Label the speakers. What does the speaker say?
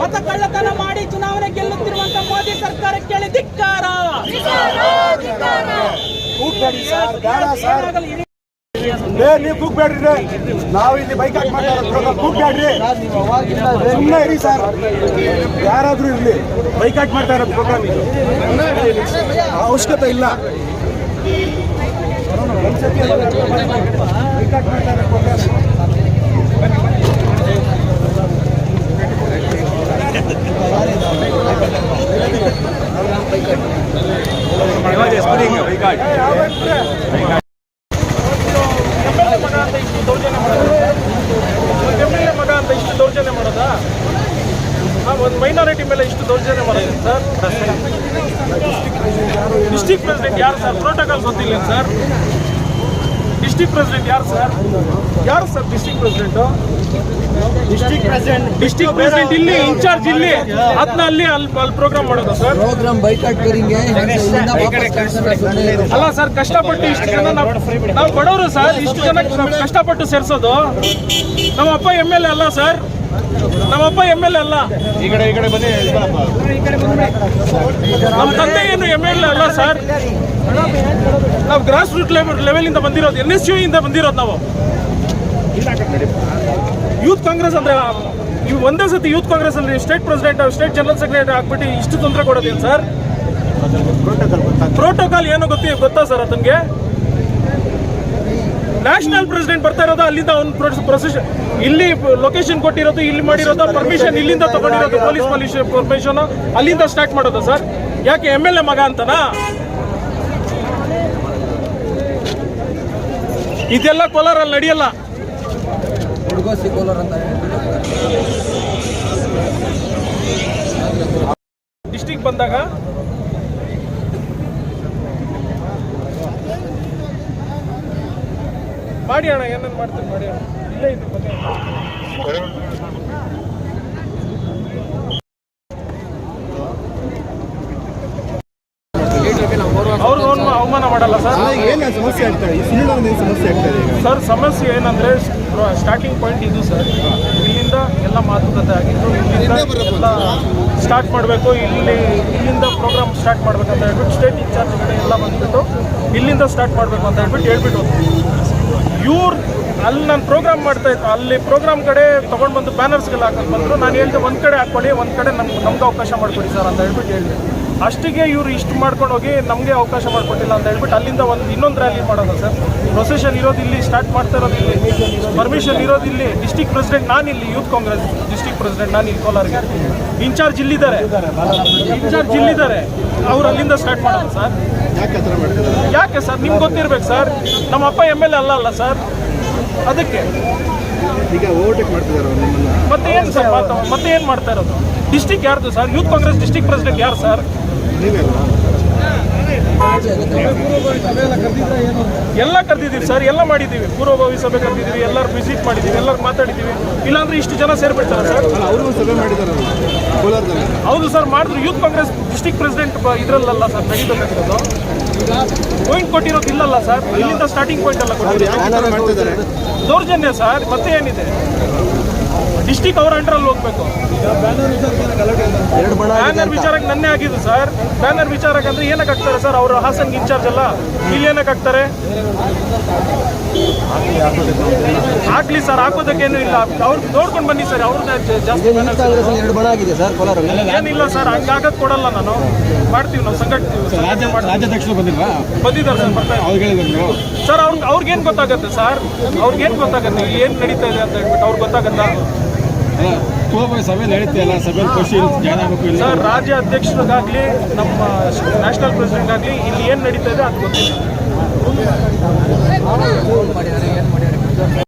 Speaker 1: ಮತ ಕಳ್ಳತನ ಮಾಡಿ ಚುನಾವಣೆ ಗೆಲ್ಲುತ್ತಿರುವಂತ ಮೋದಿ ಸರ್ಕಾರ ಕೇಳಿ ಧಿಕ್ಕಾರ.
Speaker 2: ಕೂಗ್ಬೇಡಿ ಸರ್ ಬೇಡ ಸರ್.
Speaker 1: ಏನಾಗಲಿ
Speaker 2: ನೀವು ಕೂಗ್ಬೇಡ್ರಿ. ನಾವು ಇಲ್ಲಿ ಬೈಕ್ ಹಾಕಿ ಮಾಡ್ತಾ ಕೂಗ್ಬೇಡ್ರಿ. ಸುಮ್ಮನೆ ಇರಿ ಸರ್. ಯಾರಾದ್ರೂ ಇರ್ಲಿ. ಬೈಕ್ ಹಾಕಿ ಮಾಡ್ತಾ ಇರೋದು ಪ್ರೋಗ್ರಾಮ್ ಇದು. ಅವಶ್ಯಕತೆ ಇಲ್ಲ. ಬೈಕ್ ಹಾಕಿ ಮಾಡ್ತಾ ಇರೋ ಪ್ರೋಗ್ರಾಮ್
Speaker 3: ಮಗ ಅಂತ ಇಷ್ಟು ದೌರ್ಜನ್ಯ ಮಾಡೋದು ಎಂ ಎಲ್ ಎ ಮಗ ಅಂತ ಇಷ್ಟು ದೌರ್ಜನ್ಯ ಮಾಡೋದಾ ಒಂದು ಮೈನಾರಿಟಿ ಮೇಲೆ ಇಷ್ಟು ದೌರ್ಜನ್ಯ ಮಾಡೋದು ಸರ್. ಡಿಸ್ಟಿಕ್ ಪ್ರೆಸಿಡೆಂಟ್ ಯಾರು ಸರ್? ಪ್ರೋಟೋಕಾಲ್ ಗೊತ್ತಿಲ್ಲ ಸರ್. ಡಿಸ್ಟಿಕ್ ಪ್ರೆಸಿಡೆಂಟ್ ಯಾರು ಸರ್? ಯಾರು sir district president
Speaker 2: district president
Speaker 3: district president ಇಲ್ಲಿ ಇನ್ಚಾರ್ಜ್ ಇಲ್ಲಿ. ಅದನ್ನ ಅಲ್ಲಿ ಅಲ್ಲಿ ಅಲ್ಲಿ ಪ್ರೋಗ್ರಾಮ್ ಮಾಡೋದು ಸರ್.
Speaker 4: Program boycott ಕರಿಂಗೆ.
Speaker 3: ಅಲ್ಲ ಸರ್ ಕಷ್ಟಪಟ್ಟು ಇಷ್ಟು ಜನ ನಾವು ನಾವು ಬಡವರು ಸರ್ ಇಷ್ಟು ಜನ ಕಷ್ಟಪಟ್ಟು ಸೇರಿಸೋದು. ನಮ್ಮ ಅಪ್ಪ ಎಂ ಎಲ್ ಎ ಅಲ್ಲ ಸರ್. ನಮ್ಮ ಅಪ್ಪ ಎಂ ಎಲ್ ಎ ಅಲ್ಲ.
Speaker 2: ಈ ಕಡೆ ಈ ಕಡೆ ಬನ್ನಿ
Speaker 3: ನಮ್ಮ ತಂದೆ ಏನು ಎಂ ಎಲ್ ಎ ಅಲ್ಲ ಸರ್? ನಾವು ಗ್ರಾಸ್ ರೂಟ್ ಲೆವೆಲ್ ಲೆವೆಲಿಂದ ಬಂದಿರೋದು ಎನ್ ಎಸ್ ಯು ಇಂದ ಬಂದಿರೋದು ನಾವು. ಯೂತ್ ಕಾಂಗ್ರೆಸ್ ಅಂದ್ರೆ ಇವು ಒಂದೇ ಸತಿ ಯೂತ್ ಕಾಂಗ್ರೆಸ್ ಅಲ್ಲಿ state president state general secretary ಆಗ್ಬಿಟ್ಟು ಇಷ್ಟು ತೊಂದರೆ ಕೊಡೋದೇನು ಸರ್?
Speaker 2: ಪ್ರೋಟೋಕಾಲ್
Speaker 3: ಏನು ಗೊತ್ತಿ ಗೊತ್ತಾ ಸರ್ ಅದನ್ಗೆ ನ್ಯಾಷನಲ್ ಪ್ರೆಸಿಡೆಂಟ್ ಬರ್ತಾ ಇರೋದು, ಅಲ್ಲಿಂದ ಅವ್ನು ಪ್ರೊಸೆಷನ್ ಇಲ್ಲಿ ಲೊಕೇಶನ್ ಕೊಟ್ಟಿರೋದು, ಇಲ್ಲಿ ಮಾಡಿರೋದು ಪರ್ಮಿಷನ್ ಇಲ್ಲಿಂದ ತಗೊಂಡಿರೋದು ಪೊಲೀಸ್ ಪೊಲೀಸ್ ಪರ್ಮಿಷನ್ ಅಲ್ಲಿಂದ ಸ್ಟಾರ್ಟ್ ಮಾಡೋದು ಸರ್. ಯಾಕೆ ಎಂ ಎಲ್ ಎ ಮಗ ಅಂತನ? ಇದೆಲ್ಲ ಕೋಲಾರಲ್ಲಿ ನಡೆಯಲ್ಲ. ಡಿಸ್ಟಿಕ್ ಬಂದಾಗ ಮಾಡಿ ಅಣ್ಣ ಏನೇನು ಮಾಡ್ತೀನಿ ಮಾಡಿ ಅಣ್ಣ. ಇಲ್ಲೇ ಇದ್ದು ಬಗ್ಗೆ ಅವ್ರು ಅವಮಾನ ಮಾಡಲ್ಲ ಸರ್.
Speaker 2: ಏನು ಸಮಸ್ಯೆ ಆಗ್ತದೆ ಈ ಸುಳ್ಳು ಸಮಸ್ಯೆ ಆಗ್ತದೆ ಈಗ?
Speaker 3: ಸರ್ ಸಮಸ್ಯೆ ಏನಂದ್ರೆ ಸ್ಟಾರ್ಟಿಂಗ್ ಪಾಯಿಂಟ್ ಇದು ಸರ್. ಇಲ್ಲಿಂದ ಎಲ್ಲ ಮಾತುಕತೆ ಆಗಿದ್ದು, ಇಲ್ಲಿಂದ ಎಲ್ಲ ಸ್ಟಾರ್ಟ್ ಮಾಡಬೇಕು, ಇಲ್ಲಿ, ಇಲ್ಲಿಂದ ಪ್ರೋಗ್ರಾಮ್ ಸ್ಟಾರ್ಟ್ ಮಾಡ್ಬೇಕಂತ ಹೇಳ್ಬಿಟ್ಟು ಸ್ಟೇಟ್ ಇನ್ಚಾರ್ಜ್ ಕಡೆ ಎಲ್ಲ ಬಂದ್ಬಿಟ್ಟು ಇಲ್ಲಿಂದ ಸ್ಟಾರ್ಟ್ ಮಾಡಬೇಕು ಅಂತ ಹೇಳ್ಬಿಟ್ಟು ಹೇಳ್ಬಿಟ್ಟು ಇವ್ರು ಅಲ್ಲಿ ನಾನು ಪ್ರೋಗ್ರಾಮ್ ಮಾಡ್ತಾ ಇತ್ತು ಅಲ್ಲಿ ಪ್ರೋಗ್ರಾಮ್ ಕಡೆ ತೊಗೊಂಡು ಬಂದು ಬ್ಯಾನರ್ಸ್ಗೆಲ್ಲ ಹಾಕೊಂಡು ಬಂದರು. ನಾನು ಹೇಳಿದೆ, ಒಂದು ಕಡೆ ಹಾಕ್ಕೊಳ್ಳಿ, ಒಂದು ಕಡೆ ನಮ್ಗೆ ನಮ್ಗೆ ಅವಕಾಶ ಮಾಡಿಕೊಡಿ ಸರ್ ಅಂತ ಹೇಳ್ಬಿಟ್ಟು ಹೇಳಿದೆ. ಅಷ್ಟಿಗೆ ಇವರು ಇಷ್ಟು ಮಾಡ್ಕೊಂಡು ಹೋಗಿ ನಮಗೆ ಅವಕಾಶ ಮಾಡಿಕೊಟ್ಟಿಲ್ಲ ಅಂತ ಹೇಳ್ಬಿಟ್ಟು ಅಲ್ಲಿಂದ ಒಂದು ಇನ್ನೊಂದು ರ್ಯಾಲಿ ಮಾಡೋದು ಸರ್. ಪ್ರೊಸೆಷನ್ ಇರೋದು ಇಲ್ಲಿ ಸ್ಟಾರ್ಟ್ ಮಾಡ್ತಾ ಇರೋದು ಇಲ್ಲಿ. ಪರ್ಮಿಷನ್ ಇರೋದು ಇಲ್ಲಿ. ಡಿಸ್ಟಿಕ್ ಪ್ರೆಸಿಡೆಂಟ್ ನಾನು ಇಲ್ಲಿ ಯೂತ್ ಕಾಂಗ್ರೆಸ್ ಡಿಸ್ಟಿಕ್ ಪ್ರೆಸಿಡೆಂಟ್ ನಾನು ಇಲ್ಲಿ ಕೋಲಾರ್ಗೆ ಇನ್ಚಾರ್ಜ್ ಇಲ್ಲಿದ್ದಾರೆ ಇನ್ಚಾರ್ಜ್ ಇಲ್ಲಿದ್ದಾರೆ. ಅವ್ರು ಅಲ್ಲಿಂದ ಸ್ಟಾರ್ಟ್ ಮಾಡೋದು ಸರ್.
Speaker 2: ಯಾಕೆ
Speaker 3: ಸರ್? ನಿಮ್ಗೆ ಗೊತ್ತಿರ್ಬೇಕು ಸರ್. ನಮ್ಮ ಅಪ್ಪ ಎಂ ಎಲ್ ಅಲ್ಲ ಅಲ್ಲ ಸರ್. ಅದಕ್ಕೆ.
Speaker 2: ಈಗ ಓವರ್ಟೇಕ್ ಮಾಡ್ತಿದ್ದಾರೆ
Speaker 3: ಮತ್ತೆ ಏನು ಸರ್ ಮಾತು? ಮತ್ತೆ ಏನು ಮಾಡ್ತಾ ಇರೋದು? ಡಿಸ್ಟಿಕ್ ಯಾರ್ದು sir? Youth Congress district president ಯಾರು ಸರ್? ಎಲ್ಲ ಕರೆದಿದ್ದೀವಿ ಸರ್ ಎಲ್ಲ ಮಾಡಿದ್ದೀವಿ. ಪೂರ್ವಭಾವಿ ಸಭೆ ಕರೆದಿದ್ದೀವಿ ಎಲ್ಲರೂ ವಿಸಿಟ್ ಮಾಡಿದ್ದೀವಿ ಎಲ್ಲರೂ ಮಾತಾಡಿದ್ದೀವಿ. ಇಲ್ಲಾಂದ್ರೆ ಇಷ್ಟು ಜನ ಸೇರ್ಬಿಡ್ತಾರೆ ಸರ್?
Speaker 2: ಸಭೆ ಮಾಡಿದಾರಲ್ಲ
Speaker 3: ಹೌದು ಸರ್ ಮಾಡಿದ್ರು. ಯೂತ್ ಕಾಂಗ್ರೆಸ್ ಡಿಸ್ಟಿಕ್ ಪ್ರೆಸಿಡೆಂಟ್ ಇದ್ರಲ್ಲ ಸರ್ ನಡೀಬೇಕಾಗಿರೋದು ಪಾಯಿಂಟ್ ಕೊಟ್ಟಿರೋದು ಇಲ್ಲಲ್ಲ ಸರ್. ಇಲ್ಲಿಂದ ಸ್ಟಾರ್ಟಿಂಗ್ ಪಾಯಿಂಟ್ ಎಲ್ಲ
Speaker 2: ಕೊಟ್ಟಿದ್ದಾರೆ
Speaker 3: ದೌರ್ಜನ್ಯ ಸರ್ ಮತ್ತೆ ಏನಿದೆ? ಡಿಸ್ಟಿಕ್ ಅವ್ರ ಅಂಡರಲ್ಲಿ ಹೋಗ್ಬೇಕು.
Speaker 4: ಎರಡು ಬಣ
Speaker 3: ಬ್ಯಾನರ್ ವಿಚಾರಕ್ಕೆ ನನ್ನೇ ಆಗಿದ್ದು ಸರ್. ಬ್ಯಾನರ್ ವಿಚಾರಕ್ಕೆ ಅಂದ್ರೆ ಏನಕ್ಕೆ ಹಾಕ್ತಾರೆ ಸರ್? ಅವರು ಹಾಸನ್ ಇನ್ಚಾರ್ಜ್ ಅಲ್ಲ. ಇಲ್ಲಿ ಏನಕ್ಕೆ ಹಾಕ್ತಾರೆ? ಹಾಕ್ಲಿ ಸರ್ ಹಾಕೋದಕ್ಕೇನು ಇಲ್ಲ. ಅವ್ರು ನೋಡ್ಕೊಂಡು ಬನ್ನಿ ಸರ್ ಅವ್ರನ್ನ ಜಾಸ್ತಿ
Speaker 4: ಏನಿಲ್ಲ ಎರಡು ಬಣ ಆಗಿದೆ ಸರ್ ಹಂಗೆ
Speaker 3: ಏನಿಲ್ಲ ಸರ್ ಹಂಗಾಗಕ್ಕೆ ಕೊಡಲ್ಲ ನಾನು. ಮಾಡ್ತೀವಿ ನಾವು ಸಂಘಟಿಸ್ತೀವಿ ರಾಜ್ಯ
Speaker 2: ರಾಜ್ಯಾಧ್ಯಕ್ಷರು ಬಂದಿಲ್ವಾ?
Speaker 3: ಬಂದಿದ್ದಾರೆ ಸರ್ ಸರ್ ಅವ್ರಿಗೆ ಅವ್ರಿಗೇನು ಗೊತ್ತಾಗತ್ತೆ ಸರ್? ಅವ್ರಿಗೇನು ಗೊತ್ತಾಗತ್ತೆ? ಏನು ನಡೀತಾ ಇದೆ ಅಂತ ಹೇಳ್ಬಿಟ್ಟು ಅವ್ರಿಗೆ ಗೊತ್ತಾಗತ್ತಾ?
Speaker 2: ಸಭೆ ನಡೀತಿಲ್ಲ ಸಭೆ ಖುಷಿ ಜಾಯ್ನ್ ಆಗಬೇಕು
Speaker 3: ಸರ್, ರಾಜ್ಯ ಅಧ್ಯಕ್ಷರಿಗಾಗಲಿ, ನಮ್ಮ ನ್ಯಾಷನಲ್ ಪ್ರೆಸಿಡೆಂಟ್ ಆಗಲಿ ಇಲ್ಲಿ ಏನು ನಡೀತಾ ಇದೆ ಅದು ಗೊತ್ತಿಲ್ಲ.